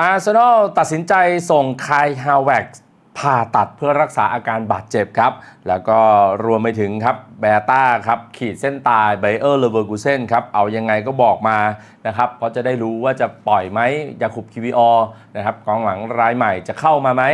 อาร์เซนอลตัดสินใจส่งคายฮาวเวกผ่าตัดเพื่อรักษาอาการบาดเจ็บครับ แล้วก็รวมไปถึงครับแบต้าครับ ขีดเส้นตายไบเออร์เลเวอร์กูเซนครับ เอายังไงก็บอกมานะครับ เพราะจะได้รู้ว่าจะปล่อยไหมยาคุบคิวิออนะครับกองหลังรายใหม่จะเข้ามาไหม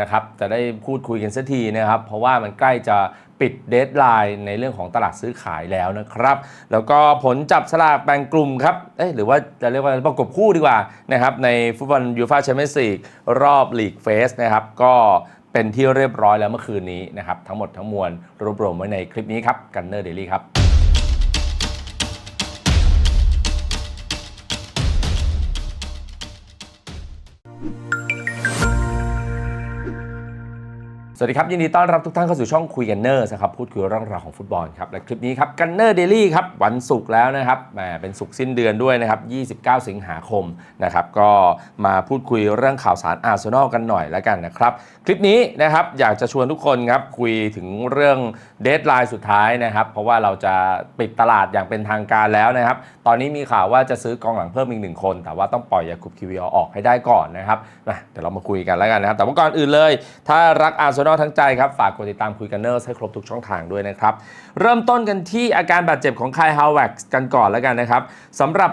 นะครับ จะได้พูดคุยกันสักทีนะครับ เพราะว่ามันใกล้จะ ปิดเดทไลน์ในเรื่องของตลาดซื้อขายแล้วนะครับ แล้วก็ผลจับสลากแบ่งกลุ่มครับเอ๊ะหรือว่าจะเรียกว่าประกบคู่ดีกว่านะครับในฟุตบอลยูฟ่าแชมเปี้ยนส์ลีกรอบลีกเฟสนะครับก็เป็นที่เรียบร้อยแล้วเมื่อคืนนี้นะครับทั้งหมดทั้งมวลรวบรวมไว้ในคลิปนี้ครับกันเนอร์เดลี่ครับ สวัสดีครับ ยินดีต้อนรับทุกท่านเข้าสู่ช่องคุยกันเนอร์นะครับพูดคุยเรื่องราวของฟุตบอลครับและคลิปนี้ครับกันเนอร์เดลี่ครับวันศุกร์แล้วนะครับแหมเป็นศุกร์สิ้นเดือนด้วยนะครับ 29 สิงหาคมนะครับก็มาพูดคุยเรื่องข่าวสารอาร์เซนอลกันหน่อยแล้วกันนะครับ คลิปนี้นะครับอยากจะชวนทุกคนครับคุยถึงเรื่องเดทไลน์สุดท้ายนะครับ เพราะว่าเราจะปิดตลาดอย่างเป็นทางการแล้วนะครับ ตอนนี้มีข่าวว่าจะซื้อกองหลังเพิ่มอีกหนึ่งคน แต่ว่าต้องปล่อยยาคุบคิวิอออกให้ได้ก่อนนะครับมาเดี๋ยวเรามาคุยกันแล้วกันนะครับ แต่ว่าก่อนอื่นเลย ถ้ารักอาร์เซนอลทั้งใจครับ ฝากกดติดตามคุยกันเนอร์ให้ครบทุกช่องทางด้วยนะครับ เริ่มต้นกันที่อาการบาดเจ็บของคายฮาวเวกกันก่อนแล้วกันนะครับสำหรับ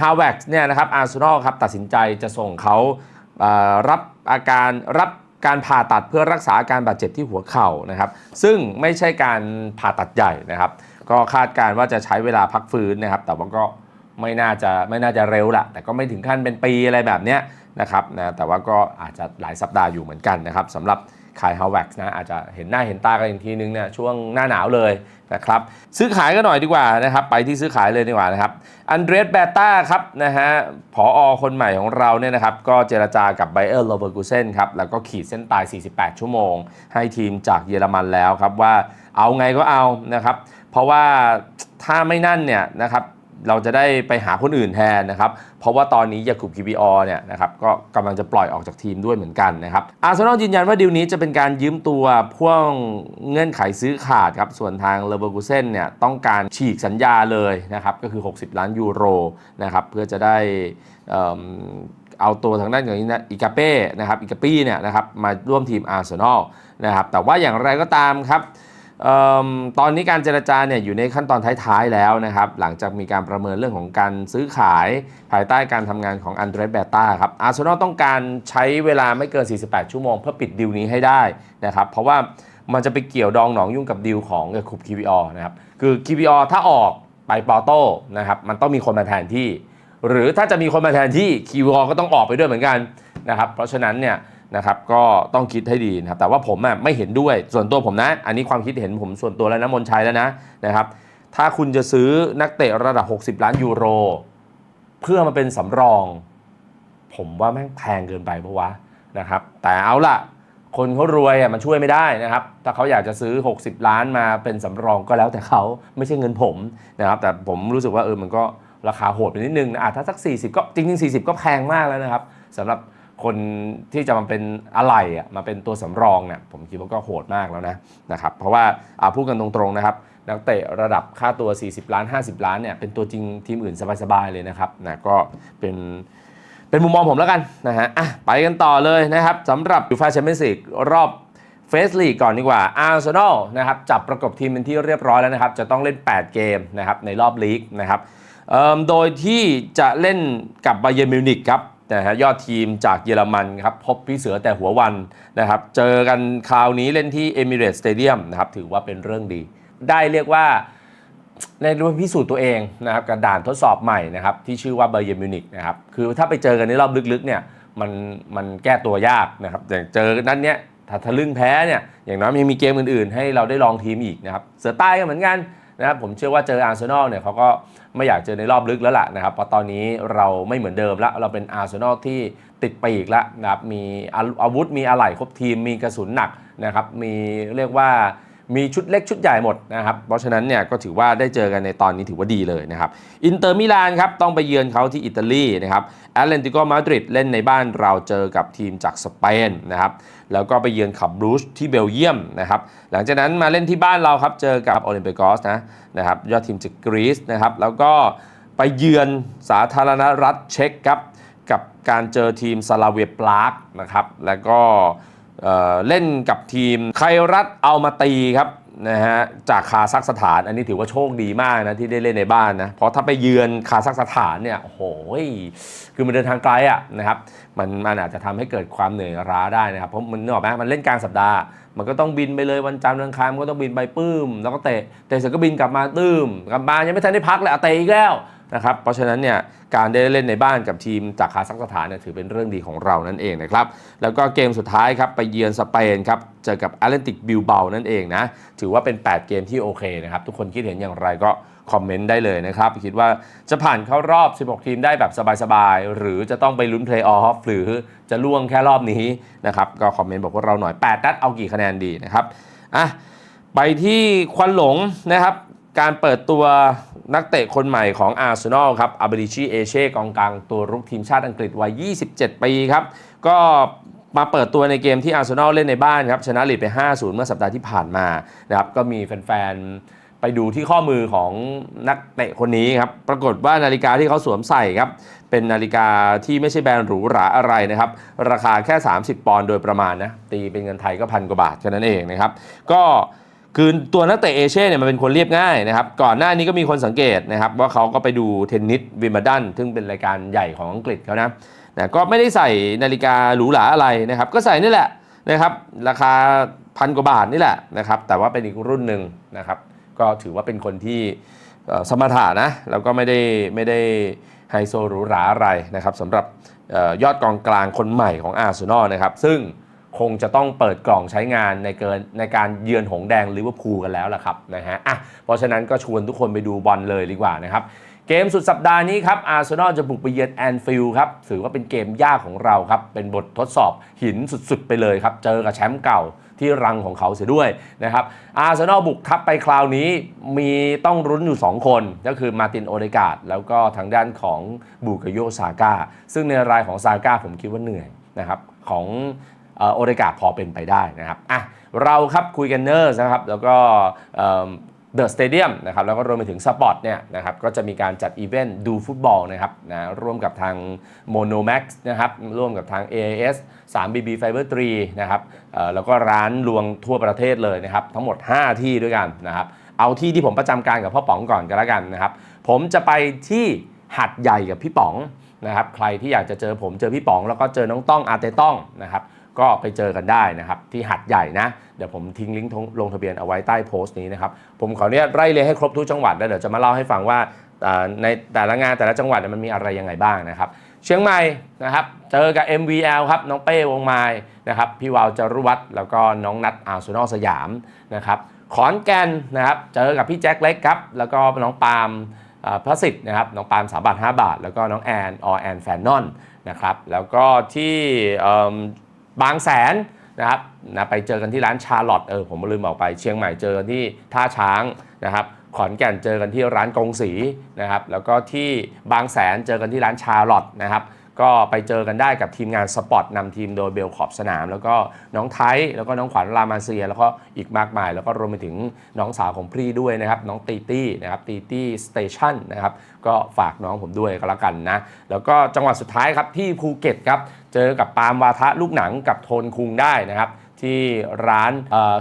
ฮาวเวกเนี่ยนะครับอาร์เซนอลครับตัดสินใจจะส่งเขารับอาการรับการผ่าตัดเพื่อรักษาอาการบาดเจ็บที่หัวเข่านะครับ ซึ่งไม่ใช่การผ่าตัดใหญ่นะครับ ก็คาดการณ์ว่าจะใช้เวลาพักฟื้นนะครับ แต่ว่าก็ไม่น่าจะไม่น่าจะเร็วละแต่ก็ไม่ถึงขั้นเป็นปีอะไรแบบเนี้ยนะครับนะแต่ว่าก็อาจจะหลายสัปดาห์อยู่เหมือนกันนะครับสำหรับ คายฮาวเวกนะอาจจะเห็นหน้าเห็นตากันอีกทีนึงเนี่ยช่วงหน้าหนาวเลยนะครับซื้อขายกันหน่อยดีกว่านะครับไปที่ซื้อขายเลยดีกว่านะครับอันเดรสเบต้าครับนะฮะผออคนใหม่ของเราเนี่ยนะครับก็เจรจากับไบเออร์โลเบอร์กูเซนครับแล้วก็ขีดเส้นตาย 48 ชั่วโมง ให้ทีมจากเยอรมันแล้วครับว่าเอาไงก็เอานะครับเพราะว่าถ้าไม่นั่นเนี่ยนะครับ เราจะได้ไปหาคนอื่นแทนนะครับ เพราะว่าตอนนี้ยากุบคิบิออเนี่ยนะครับก็กำลังจะปล่อยออกจากทีมด้วยเหมือนกันนะครับอาร์เซนอลยืนยันว่าดีลนี้จะเป็นการยืมตัวพ่วงเงื่อนไขซื้อขาดครับส่วนทางเลเบอร์กูเซนเนี่ยต้องการฉีกสัญญาเลยนะครับก็คือ 60 ล้านยูโรนะครับเพื่อจะได้เอิ่มเอาตัวทางด้านของอิกาเป้นะครับอิกาปี้เนี่ยนะครับมาร่วมทีมอาร์เซนอลนะครับแต่ว่าอย่างไรก็ตามครับ ตอนนี้การเจรจาเนี่ยอยู่ในขั้นตอนท้ายๆแล้วนะครับ หลังจากมีการประเมินเรื่องของการซื้อขาย ภายใต้การทำงานของอันเดรสเบต้าครับอาร์เซนอลต้องการใช้เวลาไม่เกิน 48 ชั่วโมงเพื่อปิดดิวนี้ให้ได้นะครับ เพราะว่ามันจะไปเกี่ยวดองหนองยุ่งกับดิวของคุบคิวิอนะครับ คือคิวิอถ้าออกไปปอโต้นะครับ มันต้องมีคนมาแทนที่ หรือถ้าจะมีคนมาแทนที่คิวิอก็ต้องออกไปด้วยเหมือนกันนะครับ เพราะฉะนั้นเนี่ย นะครับก็ต้องคิดให้ดีนะครับแต่ว่าผมอะไม่เห็นด้วยส่วนตัวผมนะ อันนี้ความคิดเห็นผมส่วนตัวแล้วนะมนชัยแล้วนะนะครับถ้าคุณจะซื้อนักเตะระดับ 60 ล้านยูโร เพื่อมาเป็นสำรอง ผมว่าแม่งแพงเกินไปเพราะวะนะครับแต่เอาล่ะ คนเขารวยอะมันช่วยไม่ได้นะครับ ถ้าเขาอยากจะซื้อ 60 ล้านมาเป็นสำรองก็แล้วแต่เขาไม่ใช่เงินผมนะครับแต่ผมรู้สึกว่าเออมันก็ราคาโหดไปนิดนึงนะอะถ้าสัก 40 ก็จริงๆ 40 ก็แพงมากแล้วนะครับสำหรับ คนที่จะมาเป็นอะไรอะมาเป็นตัวสำรองเนี่ยผมคิดว่าก็โหดมากแล้วนะนะครับเพราะว่าอาพูดกันตรงๆนะครับนักเตะระดับค่าตัว 40 ล้าน 50 ล้านเนี่ยเป็นตัวจริงทีมอื่นสบายๆเลยนะครับนะก็เป็นเป็นมุมมองผมแล้วกันนะฮะอะไปกันต่อเลยนะครับสำหรับยูฟาแชมเปี้ยนส์ลีกรอบเฟสลีกก่อนดีกว่าอาร์เซนอลนะครับจับประกบทีมเป็นที่เรียบร้อยแล้วนะครับ จะต้องเล่น 8 เกมนะครับในรอบลีกนะครับโดยที่จะเล่นกับไบเยร์มิวนิกครับ นะฮะยอดทีมจากเยอรมันครับพบพี่เสือแต่หัววันนะครับเจอกันคราวนี้เล่นที่เอมิเรตสเตเดียมนะครับถือว่าเป็นเรื่องดี ได้เรียกว่าในรูปพิสูจน์ตัวเองนะครับกับด่านทดสอบใหม่นะครับที่ชื่อว่าเบอร์เยมิวนิกนะครับคือถ้าไปเจอกันในรอบลึกๆเนี่ยมันมันแก้ตัวยากนะครับอย่างเจอนั้นเนี้ยถ้าทะลึ่งแพ้เนี่ยอย่างน้อยยังมีเกมอื่นๆ ให้เราได้ลองทีมอีกนะครับเสือใต้ก็เหมือนกัน นะครับผมเชื่อว่าเจออาร์เซนอลเนี่ยเขาก็ไม่อยากเจอในรอบลึกแล้วล่ะนะครับเพราะตอนนี้เราไม่เหมือนเดิมละเราเป็นอาร์เซนอลที่ติดปีกแล้วนะครับมีอาอาวุธมีอะไหล่ครบทีมมีกระสุนหนักนะครับมีเรียกว่า มีชุดเล็กชุดใหญ่หมดนะครับ เพราะฉะนั้นเนี่ยก็ถือว่าได้เจอกันในตอนนี้ถือว่าดีเลยนะครับ อินเตอร์มิลานครับต้องไปเยือนเขาที่อิตาลีนะครับแอตเลนติโกมาดริดเล่นในบ้านเราเจอกับทีมจากสเปนนะครับ แล้วก็ไปเยือนขับบรูชที่เบลเยียมนะครับ หลังจากนั้นมาเล่นที่บ้านเราครับเจอกับโอลิมเปกอสนะนะครับยอดทีมจากกรีซนะครับ แล้วก็ไปเยือนสาธารณรัฐเช็กครับกับการเจอทีมซาลาเวียปลากนะครับ แล้วก็ เเล่นกับทีมไครัตเอามาตีครับนะฮะจากคาซัคสถาน อันนี้ถือว่าโชคดีมากนะที่ได้เล่นในบ้านนะเพราะถ้าไปเยือนคาซัคสถานเนี่ยโอ้โหคือมันเดินทางไกลอะนะครับมันมันอาจจะทำให้เกิดความเหนื่อยล้าได้นะครับเพราะมันนึกออกไหมมันเล่นกลางสัปดาห์ มันก็ต้องบินไปเลยวันจันทร์วันอังคารมันก็ต้องบินไปปื้ม แล้วก็เตะเตะเสร็จก็บินกลับมาตื้มกลับมายังไม่ทันได้พักเลยอเตะอีกแล้ว นะครับ เพราะฉะนั้นเนี่ยการได้เล่นในบ้านกับทีมจากคาซัคสถานเนี่ยถือเป็นเรื่องดีของเรานั่นเองนะครับ แล้วก็เกมสุดท้ายครับไปเยือนสเปนครับเจอกับแอตเลติกบิลเบานั่นเองนะ ถือว่าเป็น 8 เกมที่โอเคนะครับ ทุกคนคิดเห็นอย่างไรก็คอมเมนต์ได้เลยนะครับ คิดว่าจะผ่านเข้ารอบ 16 ทีมได้แบบสบายๆ หรือจะต้องไปลุ้นเพลย์ออฟหรือจะล่วงแค่รอบนี้นะครับ ก็คอมเมนต์บอกพวกเราหน่อย 8 นัดเอากี่คะแนนดีนะครับอะไปที่ควันหลงนะครับ การเปิดตัวนักเตะคนใหม่ของอาร์เซนอลครับอาบริชิเอเช่กองกลางตัวรุกทีมชาติอังกฤษวัย 27 ปีครับ ก็มาเปิดตัวในเกมที่อาร์เซนอลเล่นในบ้านครับ ชนะลีดไป 5-0 เมื่อสัปดาห์ที่ผ่านมานะครับ ก็มีแฟนๆ ไปดูที่ข้อมือของนักเตะคนนี้ครับ ปรากฏว่านาฬิกาที่เขาสวมใส่ครับ เป็นนาฬิกาที่ไม่ใช่แบรนด์หรูหราอะไรนะครับ ราคาแค่ 30 ปอนด์โดยประมาณนะ ตีเป็นเงินไทยก็พันกว่าบาทแค่นั้นเองนะครับ ก็ คือตัวนักเตะเอเช่เนี่ยมันเป็นคนเรียบง่ายนะครับ ก่อนหน้านี้ก็มีคนสังเกตนะครับว่าเขาก็ไปดูเทนนิสวิมเบิลดันซึ่งเป็นรายการใหญ่ของอังกฤษเขานะนะก็ไม่ได้ใส่นาฬิกาหรูหราอะไรนะครับ ก็ใส่นี่แหละนะครับราคาพันกว่าบาทนี่แหละนะครับ แต่ว่าเป็นอีกรุ่นหนึ่งนะครับ ก็ถือว่าเป็นคนที่สมรรถะนะแล้วก็ไม่ได้ไม่ได้ไฮโซหรูหราอะไรนะครับสำหรับออยอดกองกลางคนใหม่ของอาร์เซนอลนะครับ ซึ่ง คงจะต้องเปิดกล่องใช้งานในเกินในการเยือนหงแดงลิเวอร์พูลกันแล้วล่ะครับนะฮะอะเพราะฉะนั้นก็ชวนทุกคนไปดูบอลเลยดีกว่านะครับ เกมสุดสัปดาห์นี้ครับอาร์เซนอลจะบุกไปเยือนแอนฟิลด์ครับถือว่าเป็นเกมยากของเราครับ เป็นบททดสอบหินสุดๆ ไปเลยครับ เจอกับแชมป์เก่าที่รังของเขาเสียด้วยนะครับอาร์เซนอลบุกทับไปคราวนี้มีต้องรุ้นอยู่ 2 คนก็คือมาตินโอเดกาดแล้วก็ทางด้านของบูกโยซาก้าซึ่งในรายของซาก้าผมคิดว่าเหนื่อยนะครับของ โอเดกาพอเป็นไปได้นะครับอะเราครับคุยกันเนอร์นะครับแล้วก็เดอะสเตเดียมนะครับแล้วก็รวมไปถึงสปอร์ตเนี่ยนะครับก็จะมีการจัดอีเวนต์ดูฟุตบอลนะครับนะร่วมกับทาง Monomax นะครับร่วมกับทาง AIS 3BB Fiber 3นะครับแล้วก็ร้านรวงทั่วประเทศเลยนะครับทั้งหมด 5 ที่ด้วยกันนะครับเอาที่ที่ผมประจำการกับพ่อป๋องก่อนกันแล้วกันนะครับผมจะไปที่หัดใหญ่กับพี่ป๋องนะครับใครที่อยากจะเจอผมเจอพี่ป๋อง แล้วก็เจอน้องต้องอาเตต้องนะครับ ก็ไปเจอกันได้นะครับที่หัดใหญ่นะ เดี๋ยวผมทิ้งลิงก์ลงทะเบียนเอาไว้ใต้โพสต์นี้นะครับผมขออนุญาตไล่เลยให้ครบทุกจังหวัดแล้วเดี๋ยวจะมาเล่าให้ฟังว่าในแต่ละงานแต่ละจังหวัดมันมีอะไรยังไงบ้างนะครับ เชียงใหม่นะครับเจอกับ MVL ครับน้องเป้วงไม้นะครับพี่วาวจรุวัฒน์แล้วก็น้องนัทอาร์เซนอลสยามนะครับขอนแก่นนะครับเจอกับพี่แจ็คเล็กครับแล้วก็น้องปาล์มอ่าพระสิทธิ์นะครับน้องปาล์มสามบาทห้าบาท แล้วก็น้องแอนออแอนแฟนนอนนะครับแล้วก็ที่ บางแสนนะครับนะไปเจอกันที่ร้านชาร์ลอตเออผมลืมบอกไป เชียงใหม่เจอกันที่ท่าช้างนะครับขอนแก่นเจอกันที่ร้านกงสีนะครับแล้วก็ที่บางแสนเจอกันที่ร้านชาร์ลอตนะครับก็ไปเจอกันได้กับทีมงานสปอร์ตนำทีมโดยเบลขอบสนาม แล้วก็น้องไทยแล้วก็น้องขวัญรามาเซีย แล้วก็อีกมากมาย แล้วก็รวมไปถึงน้องสาวของพรีด้วยนะครับน้องตีตี้นะครับตีตี้สเตชันนะครับก็ฝากน้องผมด้วยก็แล้วกันนะแล้วก็จังหวัดสุดท้ายครับที่ภูเก็ตครับ เจอกับปาล์มวาทะลูกหนังกับโทนคุงได้นะครับที่ร้าน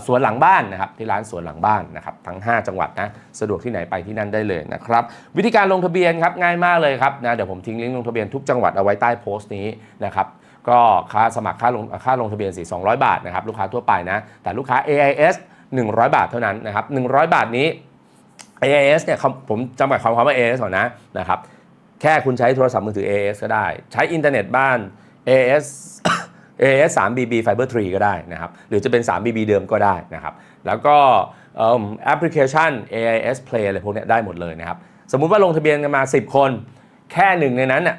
สวนหลังบ้านนะครับที่ร้านสวนหลังบ้านนะครับทั้ง 5 จังหวัดนะสะดวกที่ไหนไปที่นั่นได้เลยนะครับวิธีการลงทะเบียนครับง่ายมากเลยครับนะเดี๋ยวผมทิ้งลิงก์ลงทะเบียนทุกจังหวัดเอาไว้ใต้โพสต์นี้นะครับก็ค่าสมัครค่าลงค่าลงทะเบียนสี่200บาทนะครับลูกค้าทั่วไปนะแต่ลูกค้า AIS 100 บาทเท่านั้นนะครับ100 บาทนี้ AIS เนี่ยผมจำกัดความความว่า AIS ก่อนนะนะครับแค่คุณใช้โทรศัพท์มือถือ AIS ก็ได้ ใช้อินเทอร์เน็ตบ้าน AS AS 3 BB Fiber 3 ก็ได้นะครับหรือจะเป็น 3 BB เดิมก็ได้นะครับแล้วก็แอปพลิเคชัน AIS Play อะไรพวกนี้ได้หมดเลยนะครับสมมุติว่าลงทะเบียนกันมา 10 คน แค่หนึ่งในนั้นเน่ย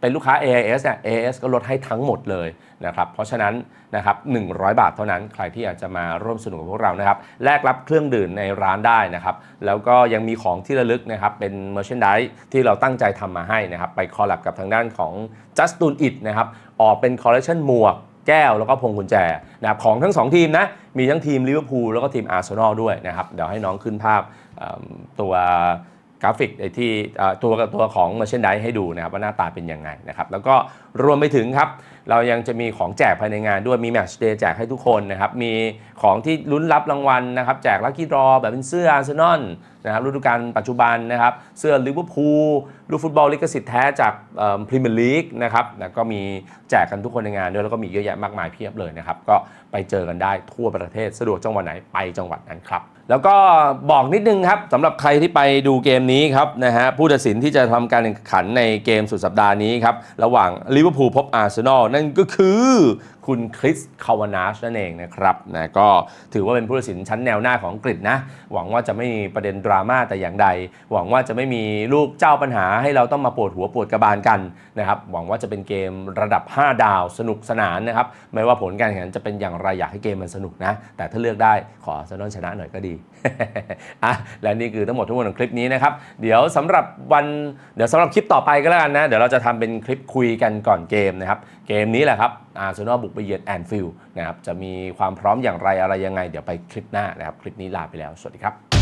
เป็นลูกค้า AIS เนี่ย AIS ก็ลดให้ทั้งหมดเลย นะครับเพราะฉะนั้นนะครับ100 บาทเท่านั้นใครที่อยากจะมาร่วมสนุกกับพวกเรานะครับแลกรับเครื่องดื่มในร้านได้นะครับแล้วก็ยังมีของที่ระลึกนะครับเป็น merchandise ที่เราตั้งใจทำมาให้นะครับไปคอลแลบกับทางด้านของ Just Do It นะครับออกเป็นคอลเล t ชันหมวกแก้วแล้วก็พวงกุญแจนะครับของทั้ง 2 ทีมนะมีทั้งทีมลิเวอร์พูลแล้วก็ทีมอาร์เซนอลด้วยนะครับเดี๋ยวให้น้องขึ้นภาพตัวกราฟิกไอ้ที่ตัวกับตัวของ merchandise ให้ดูนะครับว่าหน้าตาเป็นยังไงนะครับแล้วก็รวมไปถึงครับ เรายังจะมีของแจกภายในงานด้วยมี Match Day แจกให้ทุกคนนะครับ มีของที่ลุ้นรับรางวัลนะครับ แจกลัคกี้ดรอแบบเป็นเสื้ออาร์เซนอลนะครับฤดูกาลปัจจุบันนะครับ เสื้อลิเวอร์พูลลูกฟุตบอลลิขสิทธิ์แท้จากพรีเมียร์ลีกนะครับแล้วก็มีแจกกันทุกคนในงานด้วยแล้วก็มีเยอะแยะมากมายเพียบเลยนะครับ ก็ไปเจอกันได้ทั่วประเทศสะดวกจังหวัดไหนไปจังหวัดนั้นครับ แล้วก็บอกนิดนึงครับสำหรับใครที่ไปดูเกมนี้ครับนะฮะผู้ตัดสินที่จะทำการแข่งขันในเกมสุดสัปดาห์นี้ครับระหว่างลิเวอร์พูลพบอาร์เซนอลนั่นก็คือ คุณคริสคาวานาชนั่นเองนะครับนะก็ถือว่าเป็นผู้ตัดสินชั้นแนวหน้าของอังกฤษนะ หวังว่าจะไม่มีประเด็นดราม่าแต่อย่างใด หวังว่าจะไม่มีลูกเจ้าปัญหาให้เราต้องมาปวดหัวปวดกระบาลกันนะครับหวังว่าจะเป็นเกมระดับ 5 ดาวสนุกสนานนะครับไม่ว่าผลการแข่งขันจะเป็นอย่างไรอยากให้เกมมันสนุกนะ แต่ถ้าเลือกได้ขออาร์เซนอลชนะหน่อยก็ดีอะและนี่คือทั้งหมดทั้งมวลของคลิปนี้นะครับเดี๋ยวสำหรับวันเดี๋ยวสำหรับคลิปต่อไปก็แล้วกันนะเดี๋ยวเราจะทำเป็นคลิปคุยกันก่อนเกมนะครับเกมนี้แหละครับอาร์เซนอลบุกไปเยือนแอนฟิลด์นะครับจะมีความพร้อมอย่างไรอะไรยังไง เดี๋ยวไปคลิปหน้านะครับคลิปนี้ลาไปแล้ว สวัสดีครับ